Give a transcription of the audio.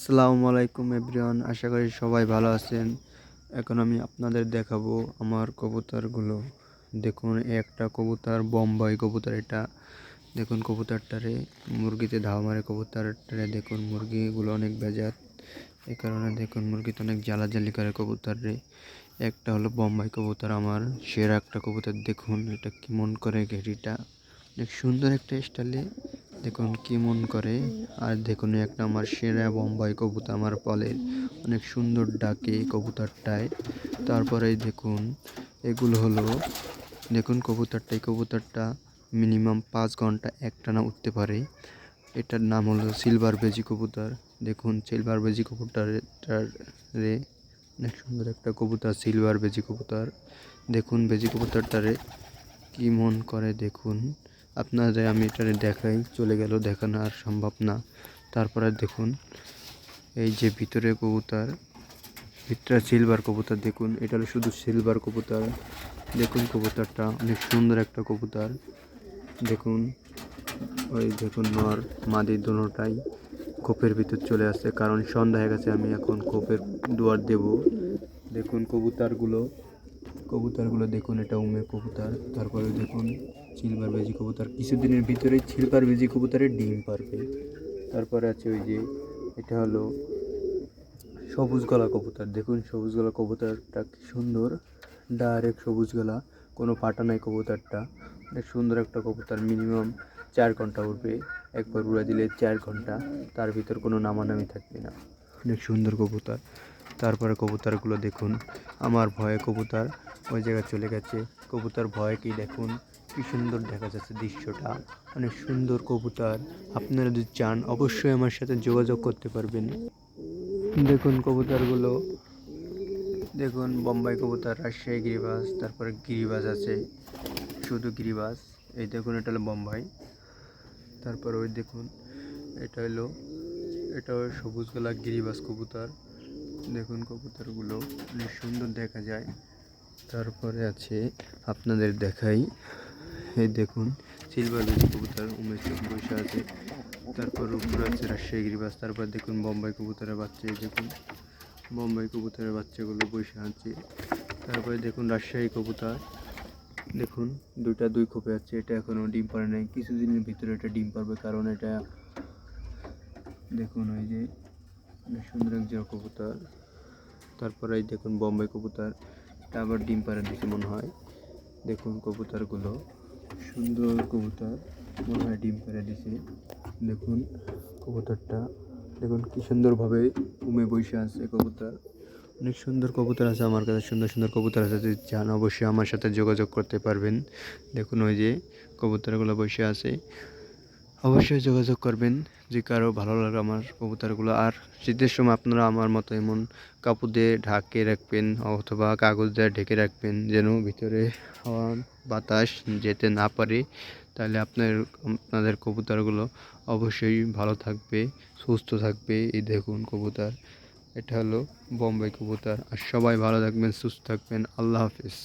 আসসালামু আলাইকুম এভরিওয়ান, আশা করি সবাই ভালো আছেন। এখন আমি আপনাদের দেখাবো আমার কবুতরগুলো। দেখুন একটা কবুতর, বোম্বাই কবুতর এটা। দেখুন কবুতরটারে, মুরগিতে ধাওয়া মারে কবুতরটারে। দেখুন মুরগিগুলো অনেক বেজাত এই কারণে দেখুন মুরগিতে অনেক জ্বালাজালি করে কবুতর রে একটা হলো বোম্বাই কবুতর আমার, সেরা একটা কবুতর। দেখুন এটা কেমন করে ঘেরিটা। অনেক সুন্দর একটা স্টাইলে দেখুন কি মন করে। আর দেখুন একটা আমার সেরা বোম্বাই কবুতর আমার পলের। অনেক সুন্দর ডাকে কবুতরটায়। তারপরে দেখুন, এগুলো হলো, দেখুন কবুতরটা, এই কবুতরটা মিনিমাম পাঁচ ঘণ্টা একটানা উঠতে পারে। এটার নাম হলো সিলভার বেজি কবুতর। দেখুন সিলভার বেজি কবুতরটার রে, অনেক সুন্দর একটা কবুতর, সিলভার বেজি কবুতর। দেখুন বেজি কবুতরটারে কি মন করে, দেখুন। আপনাদের আমি এটারে দেখাই, চলে গেল, দেখানো আর সম্ভব না। তারপরে দেখুন, এই যে ভিতরে কবুতর, ভিতরে সিলভার কবুতর দেখুন, এটা শুধু সিলভার কবুতর। দেখুন কবুতরটা, অনেক সুন্দর একটা কবুতর। দেখুন, ওই দেখুন নর, মাদি দুটাই খোপের ভিতর চলে আসছে, কারণ সন্ধ্যা হয়ে গেছে, আমি এখন কোপের দুয়ার দেব। দেখুন কবুতরগুলো কবুতরগুলো দেখুন, এটা উমে কবুতর। তারপরে দেখুন সিলভার বেজি কবুতর। কিছুদিনের ভিতরে সিলভার বেজি কবুতরের ডিম পারবে। তারপরে আছে ওই যে, এটা হলো সবুজ গলা কবুতর। দেখুন সবুজ গলা কবুতরটা কি সুন্দর। ডাইরেক্ট সবুজ গলা, কোনো পাটা নাই কবুতরটা। অনেক সুন্দর একটা কবুতর, মিনিমাম চার ঘণ্টা উঠবে একবার উড়ে দিলে চার ঘণ্টা, তার ভিতর কোনো নামানামি থাকবে না। অনেক সুন্দর কবুতর। তারপরে কবুতরগুলো দেখুন, আমার ভয়ে কবুতর ওই জায়গায় চলে গেছে। কবুতর ভয় কি দেখুন কি সুন্দর দেখা যাচ্ছে দৃশ্যটা। অনেক সুন্দর কবুতর। আপনারা যদি চান, অবশ্যই আমার সাথে যোগাযোগ করতে পারবেন। দেখুন কবুতরগুলো। দেখুন বোম্বাই কবুতর, রাজশাহী গিরিবাস, তারপরে গিরিবাস আছে। শুধু গিরিবাস। এই দেখুন, এটা হলো বোম্বাই। তারপর ওই দেখুন, এটা হলো, এটা সবুজ গলা গিরিবাস কবুতর। দেখুন কবুতরগুলো, অনেক সুন্দর দেখা যায়। তারপরে আছে, আপনাদের দেখাই এই দেখুন, সিলভার বেজি কবুতর, উমেশ বসে আছে। তারপর উপরে আছে রাজশাহী গিরিবাস, তারপর দেখুন বোম্বাই কবুতরের বাচ্চা দেখুন। বোম্বাই কবুতরের বাচ্চাগুলো বসে আছে। তারপরে দেখুন রাজশাহী কবুতর। দেখুন, দুইটা দুই খোপে আছে, এটা এখনও ডিম পারে নাই। কিছুদিনের ভিতরে এটা ডিম পারবে কারণ এটা দেখুন ওই যে সুন্দর একজন কবুতর। তারপরে দেখুন বোম্বাই কবুতর, এটা আবার ডিম পাড়া দিতে মনে হয়। দেখুন কবুতরগুলো। সুন্দর কবুতর। মনে হয় ডিম পেড়ে দিছে। দেখুন কবুতরটা। দেখুন কি সুন্দরভাবে উমে বসে আছে কবুতর। অনেক সুন্দর কবুতর আছে আমার কাছে। সুন্দর সুন্দর কবুতর আছে। যদি চান অবশ্যই আমার সাথে যোগাযোগ করতে পারবেন। দেখুন ওই যে কবুতরগুলো বসে আছে। অবশ্যই যোগাযোগ করবেন, যে কারও ভালো লাগে আমার কবুতরগুলো। আর শীতের সময় আপনারা আমার মতো এমন কাপড় দিয়ে ঢাকে রাখবেন অথবা কাগজ দিয়ে ঢেকে রাখবেন, যেন ভিতরে হাওয়া বাতাস যেতে না পারে। তাহলে আপনার, আপনাদের কবুতরগুলো অবশ্যই ভালো থাকবে, সুস্থ থাকবে। এই দেখুন কবুতর, এটা হলো বোম্বাই কবুতর। আর সবাই ভালো থাকবেন, সুস্থ থাকবেন। আল্লাহ হাফিজ।